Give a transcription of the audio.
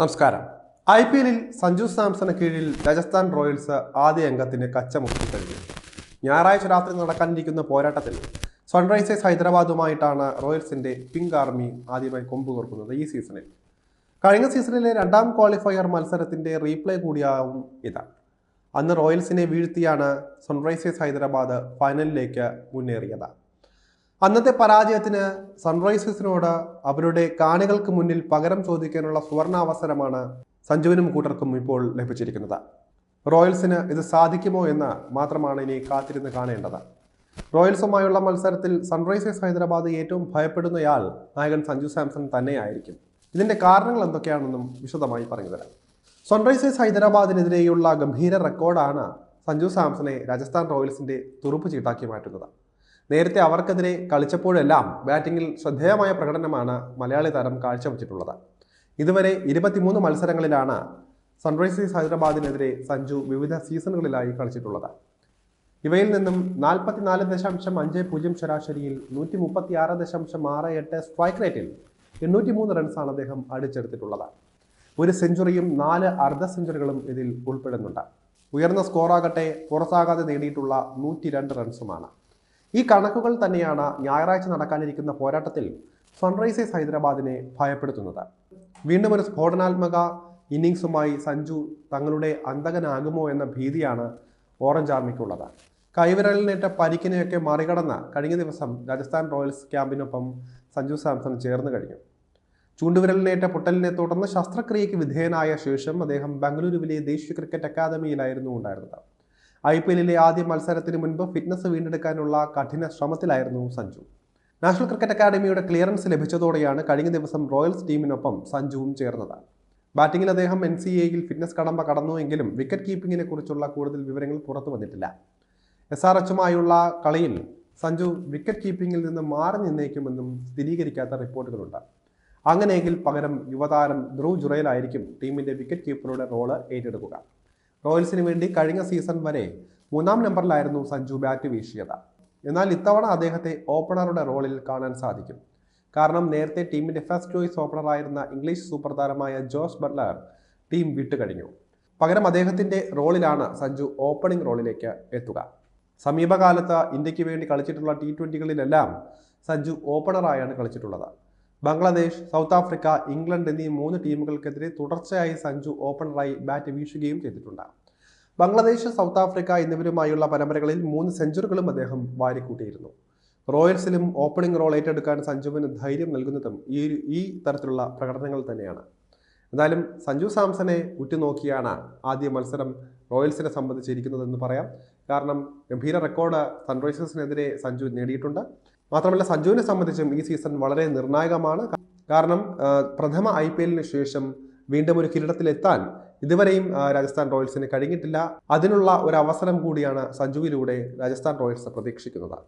നമസ്കാരം. I P എല്ലിൽ Sanju Samson കീഴിൽ രാജസ്ഥാൻ റോയൽസ് ആദ്യ അംഗത്തിന് കച്ചമുക്കി കഴിഞ്ഞു. ഞായറാഴ്ച രാത്രി നടക്കാനിരിക്കുന്ന പോരാട്ടത്തിൽ സൺറൈസേഴ്സ് ഹൈദരാബാദുമായിട്ടാണ് റോയൽസിന്റെ പിങ്ക് ആർമി ആദ്യമായി കൊമ്പ് കോർക്കുന്നത് ഈ സീസണിൽ. കഴിഞ്ഞ സീസണിലെ രണ്ടാം ക്വാളിഫയർ മത്സരത്തിന്റെ റീപ്ലേ കൂടിയാവും ഇത്. അന്ന് റോയൽസിനെ വീഴ്ത്തിയാണ് സൺറൈസേഴ്സ് ഹൈദരാബാദ് ഫൈനലിലേക്ക് മുന്നേറിയത്. അന്നത്തെ പരാജയത്തിന് സൺറൈസേഴ്സിനോട് അവരുടെ കാണികൾക്ക് മുന്നിൽ പകരം ചോദിക്കാനുള്ള സുവർണാവസരമാണ് സഞ്ജുവിനും കൂട്ടർക്കും ഇപ്പോൾ ലഭിച്ചിരിക്കുന്നത്. റോയൽസിന് ഇത് സാധിക്കുമോ എന്ന് മാത്രമാണ് ഇനി കാത്തിരുന്ന് കാണേണ്ടത്. റോയൽസുമായുള്ള മത്സരത്തിൽ സൺറൈസേഴ്സ് ഹൈദരാബാദ് ഏറ്റവും ഭയപ്പെടുന്നയാൾ നായകൻ സഞ്ജു സാംസൺ തന്നെയായിരിക്കും. ഇതിന്റെ കാരണങ്ങൾ എന്തൊക്കെയാണെന്നും വിശദമായി പറഞ്ഞുതരാം സൺറൈസേഴ്സ് ഹൈദരാബാദിനെതിരെയുള്ള ഗംഭീര റെക്കോർഡാണ് സഞ്ജു സാംസണെ രാജസ്ഥാൻ റോയൽസിന്റെ തുറുപ്പ് ചീട്ടാക്കി മാറ്റുന്നത്. നേരത്തെ അവർക്കെതിരെ കളിച്ചപ്പോഴെല്ലാം ബാറ്റിംഗിൽ ശ്രദ്ധേയമായ പ്രകടനമാണ് മലയാളി താരം കാഴ്ചവെച്ചിട്ടുള്ളത്. ഇതുവരെ ഇരുപത്തിമൂന്ന് മത്സരങ്ങളിലാണ് സൺറൈസേഴ്സ് ഹൈദരാബാദിനെതിരെ സഞ്ജു വിവിധ സീസണുകളിലായി കളിച്ചിട്ടുള്ളത്. ഇവയിൽ നിന്നും നാൽപ്പത്തിനാല് ദശാംശം അഞ്ച് പൂജ്യം ശരാശരിയിൽ നൂറ്റി മുപ്പത്തി ആറ് ദശാംശം ആറ് എട്ട് സ്ട്രൈക്ക് റേറ്റിൽ എണ്ണൂറ്റി മൂന്ന് റൺസാണ് അദ്ദേഹം അടിച്ചെടുത്തിട്ടുള്ളത്. ഒരു സെഞ്ചുറിയും നാല് അർദ്ധ സെഞ്ചുറികളും ഇതിൽ ഉൾപ്പെടുന്നുണ്ട്. ഉയർന്ന സ്കോറാകട്ടെ പുറത്താകാതെ നേടിയിട്ടുള്ള നൂറ്റി രണ്ട് റൺസുമാണ്. ഈ കണക്കുകൾ തന്നെയാണ് ഞായറാഴ്ച നടക്കാനിരിക്കുന്ന പോരാട്ടത്തിൽ സൺറൈസേഴ്സ് ഹൈദരാബാദിനെ ഭയപ്പെടുത്തുന്നത്. വീണ്ടും ഒരു സ്ഫോടനാത്മക ഇന്നിങ്സുമായി സഞ്ജു തങ്ങളുടെ അന്തകനാകുമോ എന്ന ഭീതിയാണ് ഓറഞ്ച് ആർമിക്കുള്ളത്. കൈവിരലിനേറ്റ പരിക്കിനെയൊക്കെ മറികടന്ന് കഴിഞ്ഞ ദിവസം രാജസ്ഥാൻ റോയൽസ് ക്യാമ്പിനൊപ്പം സഞ്ജു സാംസൺ ചേർന്ന് കഴിഞ്ഞു. ചൂണ്ടുവിരലിനേറ്റ പൊട്ടലിനെ തുടർന്ന് ശസ്ത്രക്രിയയ്ക്ക് വിധേയനായ ശേഷം അദ്ദേഹം ബംഗളൂരുവിലെ ദേശീയ ക്രിക്കറ്റ് അക്കാദമിയിലായിരുന്നു ഉണ്ടായിരുന്നത്. ഐ പി എല്ലിലെ ആദ്യ മത്സരത്തിന് മുൻപ് ഫിറ്റ്നസ് വീണ്ടെടുക്കാനുള്ള കഠിന ശ്രമത്തിലായിരുന്നു സഞ്ജു. നാഷണൽ ക്രിക്കറ്റ് അക്കാദമിയുടെ ക്ലിയറൻസ് ലഭിച്ചതോടെയാണ് കഴിഞ്ഞ ദിവസം റോയൽസ് ടീമിനൊപ്പം സഞ്ജുവും ചേർന്നത്. ബാറ്റിംഗിൽ അദ്ദേഹം എൻ സി എയിൽ ഫിറ്റ്നസ് കടമ്പ കടന്നുവെങ്കിലും വിക്കറ്റ് കീപ്പിങ്ങിനെ കുറിച്ചുള്ള കൂടുതൽ വിവരങ്ങൾ പുറത്തു വന്നിട്ടില്ല. എസ് ആർ എച്ചുമായുള്ള കളിയിൽ സഞ്ജു വിക്കറ്റ് കീപ്പിങ്ങിൽ നിന്ന് മാറി നിന്നേക്കുമെന്നും സ്ഥിരീകരിക്കാത്ത റിപ്പോർട്ടുകളുണ്ട്. അങ്ങനെയെങ്കിൽ പകരം യുവതാരം ധ്രുവ് ജുറയിലായിരിക്കും ടീമിന്റെ വിക്കറ്റ് കീപ്പറുടെ റോൾ ഏറ്റെടുക്കുക. റോയൽസിന് വേണ്ടി കഴിഞ്ഞ സീസൺ വരെ മൂന്നാം നമ്പറിലായിരുന്നു സഞ്ജു ബാറ്റ് വീശിയത്. എന്നാൽ ഇത്തവണ അദ്ദേഹത്തെ ഓപ്പണറുടെ റോളിൽ കാണാൻ സാധിക്കും. കാരണം നേരത്തെ ടീമിന്റെ ഫസ്റ്റ് ചോയ്സ് ഓപ്പണറായിരുന്ന ഇംഗ്ലീഷ് സൂപ്പർ താരമായ ജോസ് ബട്ട്ലർ ടീം വിട്ടുകഴിഞ്ഞു. പകരം അദ്ദേഹത്തിന്റെ റോളിലാണ് സഞ്ജു ഓപ്പണിംഗ് റോളിലേക്ക് എത്തുക. സമീപകാലത്ത് ഇന്ത്യയ്ക്ക് വേണ്ടി കളിച്ചിട്ടുള്ള ടി ട്വന്റികളിലെല്ലാം സഞ്ജു ഓപ്പണറായാണ് കളിച്ചിട്ടുള്ളത്. ബംഗ്ലാദേശ് സൗത്ത് ആഫ്രിക്ക ഇംഗ്ലണ്ട് എന്നീ മൂന്ന് ടീമുകൾക്കെതിരെ തുടർച്ചയായി സഞ്ജു ഓപ്പണറായി ബാറ്റ് വീശുകയും ചെയ്തിട്ടുണ്ട്. ബംഗ്ലാദേശ് സൗത്ത് ആഫ്രിക്ക എന്നിവരുമായുള്ള പരമ്പരകളിൽ മൂന്ന് സെഞ്ചുറികളും അദ്ദേഹം വാരിക്കൂട്ടിയിരുന്നു. റോയൽസിലും ഓപ്പണിംഗ് റോൾ ഏറ്റെടുക്കാൻ സഞ്ജുവിന് ധൈര്യം നൽകുന്നതും ഈ ഈ തരത്തിലുള്ള പ്രകടനങ്ങൾ തന്നെയാണ്. എന്തായാലും സഞ്ജു സാംസനെ ഉറ്റുനോക്കിയാണ് ആദ്യ മത്സരം റോയൽസിനെ സംബന്ധിച്ചിരിക്കുന്നതെന്ന് പറയാം. കാരണം ഗംഭീര റെക്കോർഡ് സൺറൈസേഴ്സിനെതിരെ സഞ്ജു നേടിയിട്ടുണ്ട്. മാത്രമല്ല സഞ്ജുവിനെ സംബന്ധിച്ചും ഈ സീസൺ വളരെ നിർണായകമാണ്. കാരണം പ്രഥമ ഐ പി എല്ലിന് ശേഷം വീണ്ടും ഒരു കിരീടത്തിലെത്താൻ ഇതുവരെയും രാജസ്ഥാൻ റോയൽസിന് കഴിഞ്ഞിട്ടില്ല. അതിനുള്ള ഒരു അവസരം കൂടിയാണ് സഞ്ജുവിലൂടെ രാജസ്ഥാൻ റോയൽസ് പ്രതീക്ഷിക്കുന്നത്.